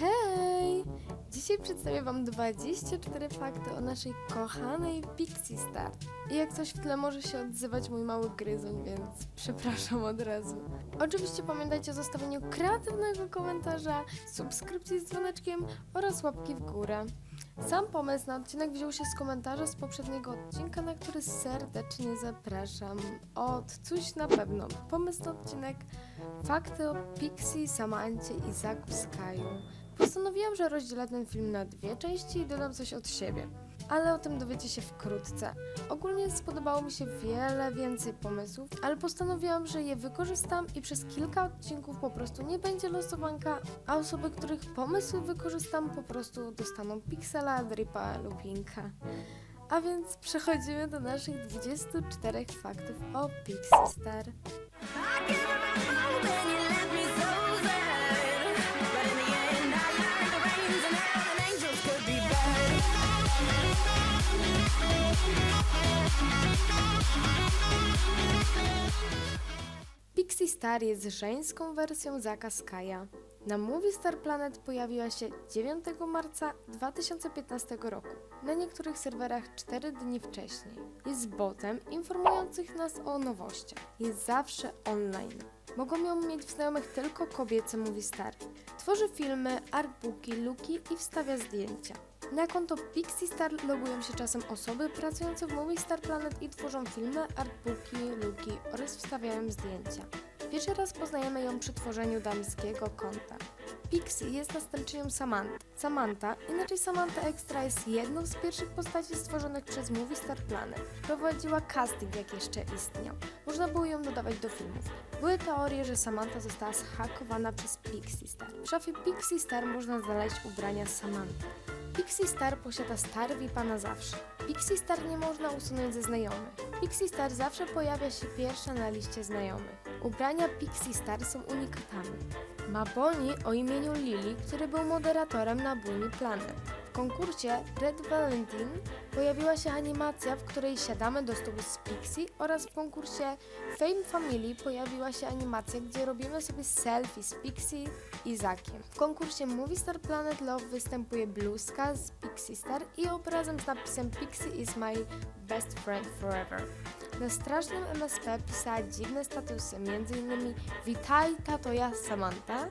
Hej! Dzisiaj przedstawię Wam 24 fakty o naszej kochanej Pixie Star. I jak coś w tle może się odzywać mój mały gryzoń, więc przepraszam od razu. Oczywiście pamiętajcie o zostawieniu kreatywnego komentarza, subskrypcji z dzwoneczkiem oraz łapki w górę. Sam pomysł na odcinek wziął się z komentarza z poprzedniego odcinka, na który serdecznie zapraszam. Od coś na pewno. Pomysł na odcinek Fakty o Pixie, Samancie i Zaku Skyu. Postanowiłam, że rozdzielę ten film na dwie części i dodam coś od siebie. Ale o tym dowiecie się wkrótce. Ogólnie spodobało mi się wiele więcej pomysłów, ale postanowiłam, że je wykorzystam i przez kilka odcinków po prostu nie będzie losowanka, a osoby, których pomysły wykorzystam, po prostu dostaną piksela, dripa lub linka. A więc przechodzimy do naszych 24 faktów o Pixie Star. Pixie Star jest żeńską wersją Zaka Skya. Na Movie Star Planet pojawiła się 9 marca 2015 roku, na niektórych serwerach 4 dni wcześniej. Jest botem informujących nas o nowościach. Jest zawsze online. Mogą ją mieć w znajomych tylko kobiece Movie Star. Tworzy filmy, artbooki, luki i wstawia zdjęcia. Na konto Pixie Star logują się czasem osoby pracujące w Movie Star Planet i tworzą filmy, artbooki, luki oraz wstawiają zdjęcia. Pierwszy raz poznajemy ją przy tworzeniu damskiego konta. Pixie jest następczynią Samantha. Samantha, inaczej Samantha Extra, jest jedną z pierwszych postaci stworzonych przez Movie Star Planet. Prowadziła casting, jak jeszcze istniał. Można było ją dodawać do filmów. Były teorie, że Samantha została zhakowana przez Pixie Star. W szafie Pixie Star można znaleźć ubrania Samantha. Pixie Star posiada Star VIPa na zawsze. Pixie Star nie można usunąć ze znajomych. Pixie Star zawsze pojawia się pierwsza na liście znajomych. Ubrania Pixie Star są unikatami. Ma Bonnie o imieniu Lily, który był moderatorem na Bunny Planet. Konkursie Red Valentine pojawiła się animacja, w której siadamy do stołu z Pixie oraz w konkursie Fame Family pojawiła się animacja, gdzie robimy sobie selfie z Pixie i Zakiem. W konkursie Movie Star Planet Love występuje bluzka z Pixie Star i obrazem z napisem Pixie is my best friend forever. Na strasznym MSP pisała dziwne statusy, m.in. Witaj, tato ja Samantha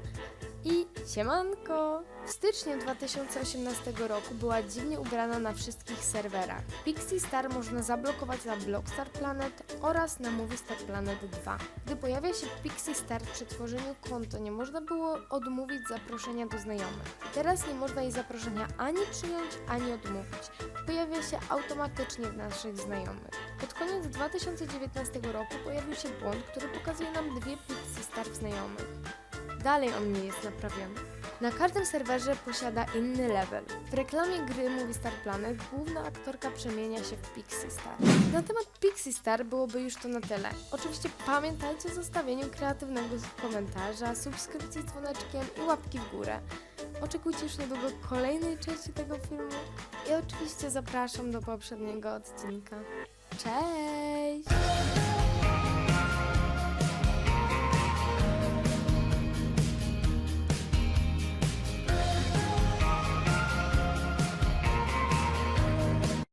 i Siemanko! W styczniu 2018 roku była dziwnie ubrana na wszystkich serwerach. Pixie Star można zablokować na Blockstar Planet oraz na Movie Star Planet 2. Gdy pojawia się Pixie Star przy tworzeniu konta, nie można było odmówić zaproszenia do znajomych. Teraz nie można jej zaproszenia ani przyjąć, ani odmówić. Pojawia się automatycznie w naszych znajomych. Pod koniec 2019 roku pojawił się błąd, który pokazuje nam dwie Pixie Star znajomych. Dalej on nie jest naprawiony. Na każdym serwerze posiada inny level. W reklamie gry Movie Star Planet główna aktorka przemienia się w Pixie Star. Na temat Pixie Star byłoby już to na tyle. Oczywiście pamiętajcie o zostawieniu kreatywnego komentarza, subskrypcji dzwoneczkiem i łapki w górę. Oczekujcie już niedługo kolejnej części tego filmu i oczywiście zapraszam do poprzedniego odcinka. Cześć!